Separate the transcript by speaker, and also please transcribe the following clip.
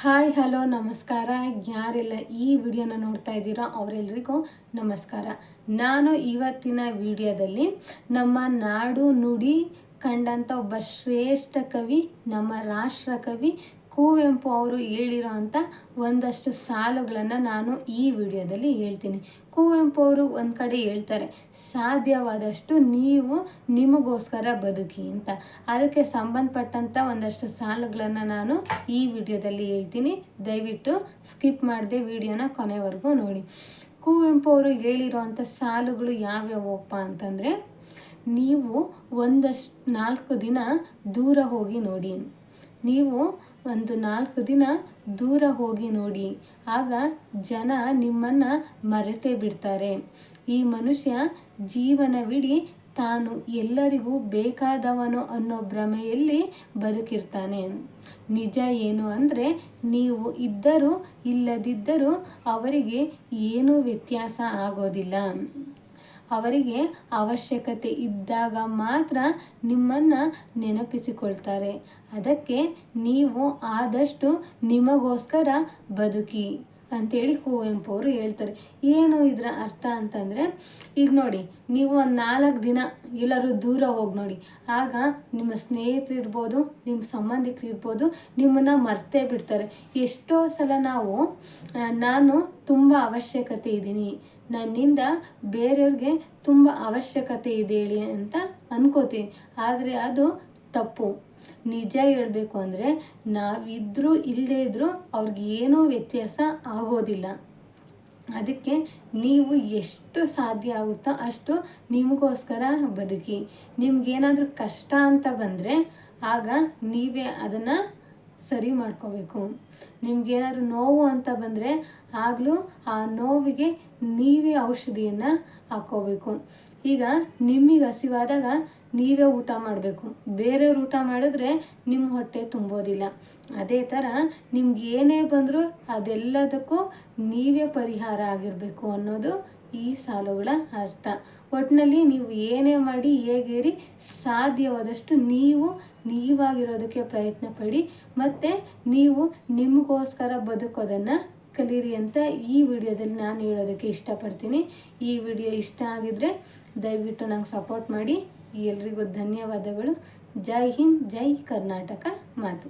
Speaker 1: Hi, hello, ನಮಸ್ಕಾರ. ಯಾರೆಲ್ಲ ಈ ವಿಡಿಯೋನ ನೋಡ್ತಾ ಇದ್ದೀರೋ ಅವರೆಲ್ಲರಿಗೂ ನಮಸ್ಕಾರ. ನಾನು ಇವತ್ತಿನ ವಿಡಿಯೋದಲ್ಲಿ ನಮ್ಮ ನಾಡು ನುಡಿ ಕಂಡಂಥ ಒಬ್ಬ ಶ್ರೇಷ್ಠ ಕವಿ, ನಮ್ಮ ರಾಷ್ಟ್ರ ಕವಿ ಕುವೆಂಪು ಅವರು ಹೇಳಿರೋ ಅಂಥ ಒಂದಷ್ಟು ಸಾಲುಗಳನ್ನು ನಾನು ಈ ವಿಡಿಯೋದಲ್ಲಿ ಹೇಳ್ತೀನಿ. ಕುವೆಂಪು ಅವರು ಒಂದು ಕಡೆ ಹೇಳ್ತಾರೆ, ಸಾಧ್ಯವಾದಷ್ಟು ನೀವು ನಿಮಗೋಸ್ಕರ ಬದುಕಿ ಅಂತ. ಅದಕ್ಕೆ ಸಂಬಂಧಪಟ್ಟಂಥ ಒಂದಷ್ಟು ಸಾಲುಗಳನ್ನು ನಾನು ಈ ವಿಡಿಯೋದಲ್ಲಿ ಹೇಳ್ತೀನಿ. ದಯವಿಟ್ಟು ಸ್ಕಿಪ್ ಮಾಡದೆ ವಿಡಿಯೋನ ಕೊನೆವರೆಗೂ ನೋಡಿ. ಕುವೆಂಪು ಅವರು ಹೇಳಿರೋವಂಥ ಸಾಲುಗಳು ಯಾವ್ಯಾವಪ್ಪ ಅಂತಂದರೆ, ನೀವು ಒಂದಷ್ಟು ನಾಲ್ಕು ದಿನ ದೂರ ಹೋಗಿ ನೋಡಿ. ನೀವು ಒಂದು ನಾಲ್ಕು ದಿನ ದೂರ ಹೋಗಿ ನೋಡಿ. ಆಗ ಜನ ನಿಮ್ಮನ್ನು ಮರೆತೇ ಬಿಡ್ತಾರೆ. ಈ ಮನುಷ್ಯ ಜೀವನವಿಡೀ ತಾನು ಎಲ್ಲರಿಗೂ ಬೇಕಾದವನು ಅನ್ನೋ ಭ್ರಮೆಯಲ್ಲಿ ಬದುಕಿರ್ತಾನೆ. ನಿಜ ಏನು ಅಂದರೆ ನೀವು ಇದ್ದರೂ ಇಲ್ಲದಿದ್ದರೂ ಅವರಿಗೆ ಏನೂ ವ್ಯತ್ಯಾಸ ಆಗೋದಿಲ್ಲ. ಅವರಿಗೆ ಅವಶ್ಯಕತೆ ಇದ್ದಾಗ ಮಾತ್ರ ನಿಮ್ಮನ್ನು ನೆನಪಿಸಿಕೊಳ್ತಾರೆ. ಅದಕ್ಕೆ ನೀವು ಆದಷ್ಟು ನಿಮಗೋಸ್ಕರ ಬದುಕಿ. ಅಂತೇಳಿ ಕುವೆಂಪು ಅವರು ಹೇಳ್ತಾರೆ. ಏನು ಇದರ ಅರ್ಥ ಅಂತಂದರೆ, ಈಗ ನೋಡಿ, ನೀವು ಒಂದು ನಾಲ್ಕು ದಿನ ಎಲ್ಲರೂ ದೂರ ಹೋಗಿ ನೋಡಿ. ಆಗ ನಿಮ್ಮ ಸ್ನೇಹಿತರು ಇರ್ಬೋದು ನಿಮ್ಮ ಸಂಬಂಧಿಕರು ಇರ್ಬೋದು, ನಿಮ್ಮನ್ನು ಮರ್ತೇ ಬಿಡ್ತಾರೆ. ಎಷ್ಟೋ ಸಲ ನಾವು ನಾನು ತುಂಬ ಅವಶ್ಯಕತೆ ಇದ್ದೀನಿ. ನನ್ನಿಂದ ಬೇರೆಯವ್ರಿಗೆ ತುಂಬ ಅವಶ್ಯಕತೆ ಇದೆ ಹೇಳಿ ಅಂತ ಅನ್ಕೋತೀವಿ. ಆದರೆ ಅದು ತಪ್ಪು. ನಿಜ ಹೇಳಬೇಕು ಅಂದರೆ ನಾವಿದ್ರೂ ಇಲ್ಲದೇ ಇದ್ದರೂ ಅವ್ರಿಗೆ ಏನೂ ವ್ಯತ್ಯಾಸ ಆಗೋದಿಲ್ಲ. ಅದಕ್ಕೆ ನೀವು ಎಷ್ಟು ಸಾಧ್ಯ ಆಗುತ್ತೋ ಅಷ್ಟು ನಿಮಗೋಸ್ಕರ ಬದುಕಿ. ನಿಮಗೇನಾದರೂ ಕಷ್ಟ ಅಂತ ಬಂದರೆ ಆಗ ನೀವೇ ಅದನ್ನು ಸರಿ ಮಾಡ್ಕೋಬೇಕು. ನಿಮ್ಗೇನಾದ್ರು ನೋವು ಅಂತ ಬಂದರೆ ಆಗಲೂ ಆ ನೋವಿಗೆ ನೀವೇ ಔಷಧಿಯನ್ನು ಹಾಕ್ಕೋಬೇಕು ಈಗ ನಿಮಗೆ ಹಸಿವಾದಾಗ ನೀವೇ ಊಟ ಮಾಡಬೇಕು. ಬೇರೆಯವ್ರು ಊಟ ಮಾಡಿದ್ರೆ ನಿಮ್ಮ ಹೊಟ್ಟೆ ತುಂಬೋದಿಲ್ಲ. ಅದೇ ಥರ ನಿಮ್ಗೆ ಏನೇ ಬಂದರೂ ಅದೆಲ್ಲದಕ್ಕೂ ನೀವೇ ಪರಿಹಾರ ಆಗಿರಬೇಕು ಅನ್ನೋದು ಈ ಸಾಲುಗಳ ಅರ್ಥ. ಒಟ್ಟಿನಲ್ಲಿ ನೀವು ಏನೇ ಮಾಡಿ ಹೇಗೇರಿ ಸಾಧ್ಯವಾದಷ್ಟು ನೀವು ನೀವಾಗಿರೋದಕ್ಕೆ ಪ್ರಯತ್ನ ಪಡಿ ಮತ್ತು ನೀವು ನಿಮಗೋಸ್ಕರ ಬದುಕೋದನ್ನು ಕಲೀರಿ ಅಂತ ಈ ವಿಡಿಯೋದಲ್ಲಿ ನಾನು ಹೇಳೋದಕ್ಕೆ ಇಷ್ಟಪಡ್ತೀನಿ. ಈ ವಿಡಿಯೋ ಇಷ್ಟ ಆಗಿದ್ರೆ ದಯವಿಟ್ಟು ನಂಗೆ ಸಪೋರ್ಟ್ ಮಾಡಿ. ಎಲ್ರಿಗೂ ಧನ್ಯವಾದಗಳು. ಜೈ ಹಿಂದ್, ಜೈ ಕರ್ನಾಟಕ ಮಾತು.